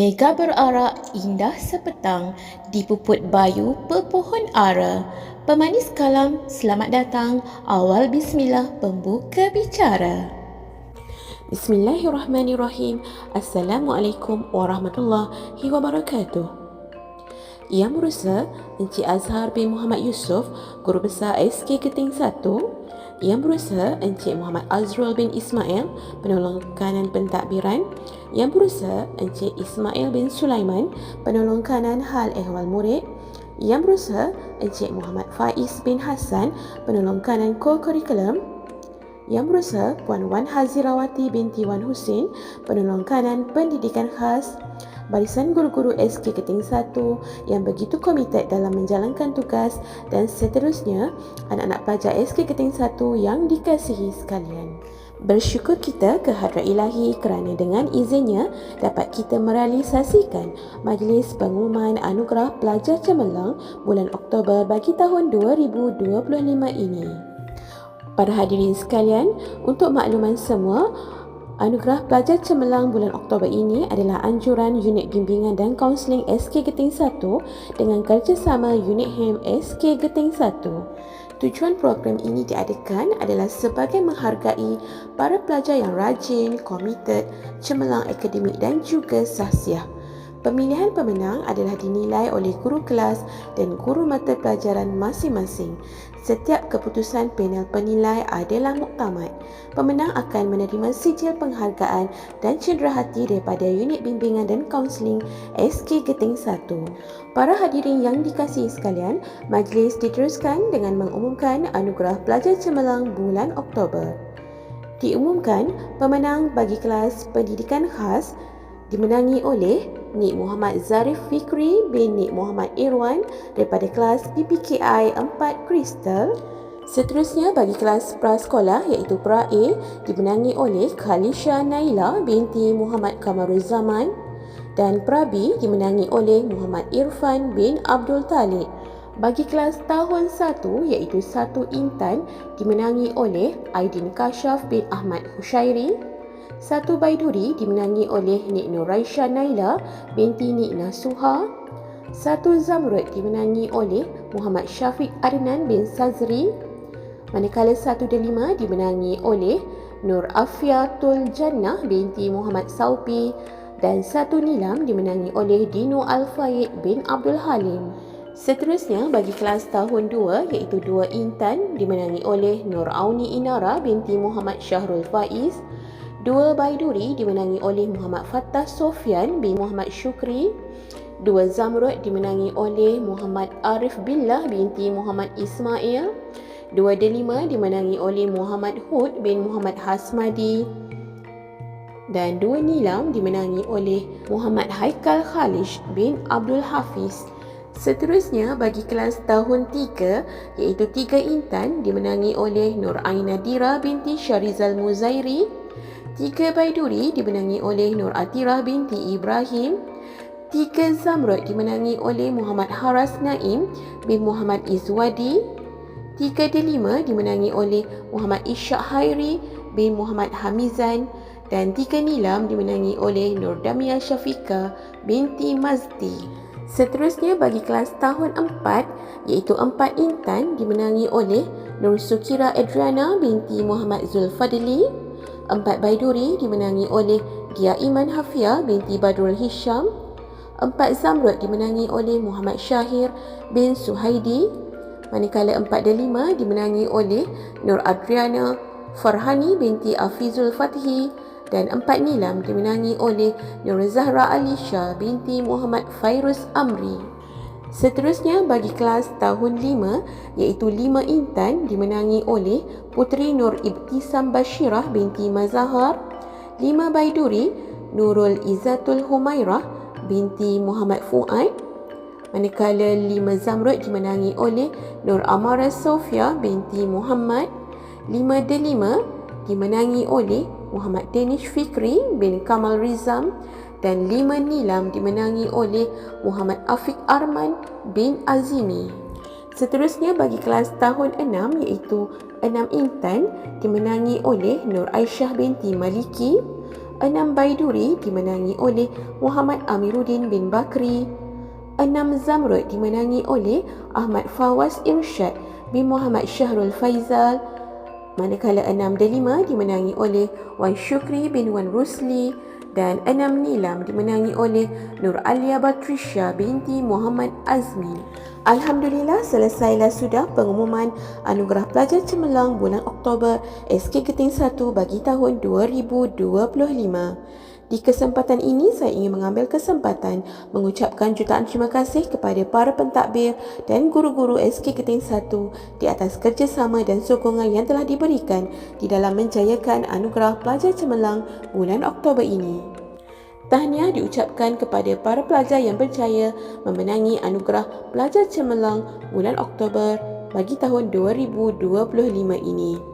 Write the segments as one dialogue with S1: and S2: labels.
S1: Mega berarak indah sepetang di puput bayu pepohon ara. Pemanis kalam, selamat datang. Awal bismillah pembuka bicara.
S2: Bismillahirrahmanirrahim. Assalamualaikum warahmatullahi wabarakatuh. Yang Berusaha Encik Azhar bin Muhammad Yusof, Guru Besar SK Keting 1, yang berusaha Encik Muhammad Azrul bin Ismail, penolong kanan pentadbiran. Yang berusaha Encik Ismail bin Sulaiman, penolong kanan hal ehwal murid. Yang berusaha Encik Muhammad Faiz bin Hassan, penolong kanan co-curriculum. Yang berusaha Puan Wan Hazirawati binti Wan Husin, penolong kanan pendidikan khas barisan guru-guru SK Keting 1 yang begitu komited dalam menjalankan tugas dan seterusnya anak-anak pelajar SK Keting 1 yang dikasihi sekalian. Bersyukur kita ke hadrat ilahi kerana dengan izinnya dapat kita merealisasikan majlis pengumuman anugerah pelajar cemerlang bulan Oktober bagi tahun 2025 ini. Para hadirin sekalian, untuk makluman semua, Anugerah Pelajar Cemerlang bulan Oktober ini adalah anjuran Unit Bimbingan dan Kaunseling SK Geting 1 dengan kerjasama Unit HEM SK Geting 1. Tujuan program ini diadakan adalah sebagai menghargai para pelajar yang rajin, komited, cemerlang akademik dan juga sahsiah. Pemilihan pemenang adalah dinilai oleh guru kelas dan guru mata pelajaran masing-masing. Setiap keputusan panel penilai adalah muktamad. Pemenang akan menerima sijil penghargaan dan cenderahati daripada unit bimbingan dan kaunseling SK Geting 1. Para hadirin yang dikasihi sekalian, majlis diteruskan dengan mengumumkan anugerah pelajar cemerlang bulan Oktober. Diumumkan pemenang bagi kelas pendidikan khas dimenangi oleh Nik Muhammad Zarif Fikri bin Nik Muhammad Irwan daripada kelas PPKI 4 Crystal. Seterusnya bagi kelas prasekolah iaitu pra A dimenangi oleh Khalisha Naila binti Muhammad Kamarul Zaman dan pra B dimenangi oleh Muhammad Irfan bin Abdul Talib. Bagi kelas tahun 1 iaitu 1 Intan dimenangi oleh Aidin Kashaf bin Ahmad Hushairi satu Baiduri dimenangi oleh Nik Nuraisha Naila binti Nik Nasuha. Satu Zamrud dimenangi oleh Muhammad Syafiq Adnan bin Sazri. Manakala satu Delima dimenangi oleh Nur Afiatul Jannah binti Muhammad Saupi dan satu Nilam dimenangi oleh Dino Al-Faid bin Abdul Halim. Seterusnya bagi kelas tahun 2 iaitu 2 Intan dimenangi oleh Nur Auni Inara binti Muhammad Syahrul Faiz. Dua Baiduri dimenangi oleh Muhammad Fattah Sofian bin Muhammad Syukri. Dua Zamrud dimenangi oleh Muhammad Arif Billah binti Muhammad Ismail. Dua Delima dimenangi oleh Muhammad Hud bin Muhammad Hasmadi. Dan dua Nilam dimenangi oleh Muhammad Haikal Khalish bin Abdul Hafiz. Seterusnya bagi kelas tahun 3 iaitu 3 Intan dimenangi oleh Nur Aina Dira binti Syarizal Muzairi. Tiga Baiduri dimenangi oleh Nur Atirah binti Ibrahim. Tiga Zamrud dimenangi oleh Muhammad Haras Naim bin Muhammad Izwadi. Tiga Delima dimenangi oleh Muhammad Ishak Hairi bin Muhammad Hamizan. Dan tiga Nilam dimenangi oleh Nur Damia Syafika binti Mazdi. Seterusnya bagi kelas tahun 4 iaitu 4 Intan dimenangi oleh Nur Sukira Adriana binti Muhammad Zulfadli. Empat Baiduri dimenangi oleh Dia Iman Hafia binti Badrul Hisham. Empat Zamrud dimenangi oleh Muhammad Syahir bin Suhaidi. Manakala empat dan lima dimenangi oleh Nur Adriana Farhani binti Afizul Fathi dan empat nilam dimenangi oleh Nur Zahra Alisha binti Muhammad Fairuz Amri. Seterusnya bagi kelas tahun 5 iaitu 5 Intan dimenangi oleh Puteri Nur Ibtisam Bashirah binti Mazahar, 5 Baiduri Nurul Izzatul Humairah binti Muhammad Fuad, manakala 5 Zamrud dimenangi oleh Nur Amara Sofia binti Muhammad, 5 Delima dimenangi oleh Muhammad Danish Fikri bin Kamal Rizam dan lima nilam dimenangi oleh Muhammad Afiq Arman bin Azimi. Seterusnya bagi kelas tahun 6 iaitu 6 Intan dimenangi oleh Nur Aisyah binti Maliki, Enam Baiduri dimenangi oleh Muhammad Amiruddin bin Bakri. Enam Zamrud dimenangi oleh Ahmad Fawaz Irsyad bin Muhammad Syahrul Faizal. Manakala enam Delima dimenangi oleh Wan Syukri bin Wan Rusli dan enam Nilam dimenangi oleh Nur Alia Batrisha binti Muhammad Azmi. Alhamdulillah selesailah sudah pengumuman Anugerah Pelajar Cemerlang bulan Oktober SK Keting 1 bagi tahun 2025. Di kesempatan ini saya ingin mengambil kesempatan mengucapkan jutaan terima kasih kepada para pentadbir dan guru-guru SK Keting 1 di atas kerjasama dan sokongan yang telah diberikan di dalam menjayakan Anugerah Pelajar Cemerlang bulan Oktober ini. Tahniah diucapkan kepada para pelajar yang berjaya memenangi Anugerah Pelajar Cemerlang bulan Oktober bagi tahun 2025 ini.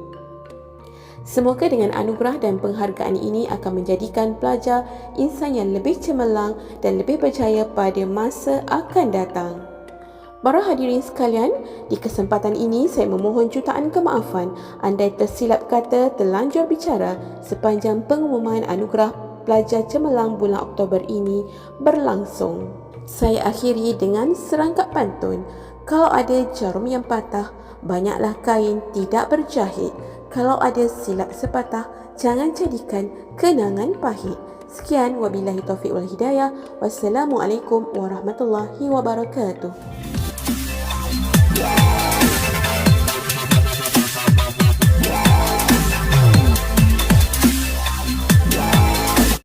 S2: Semoga dengan anugerah dan penghargaan ini akan menjadikan pelajar insan yang lebih cemerlang dan lebih berjaya pada masa akan datang. Para hadirin sekalian, di kesempatan ini saya memohon jutaan kemaafan andai tersilap kata terlanjur bicara sepanjang pengumuman anugerah pelajar cemerlang bulan Oktober ini berlangsung. Saya akhiri dengan serangkap pantun. Kalau ada jarum yang patah, banyaklah kain tidak berjahit. Kalau ada silap sepatah, jangan jadikan kenangan pahit. Sekian wabillahi taufiq wal hidayah. Wassalamualaikum warahmatullahi wabarakatuh.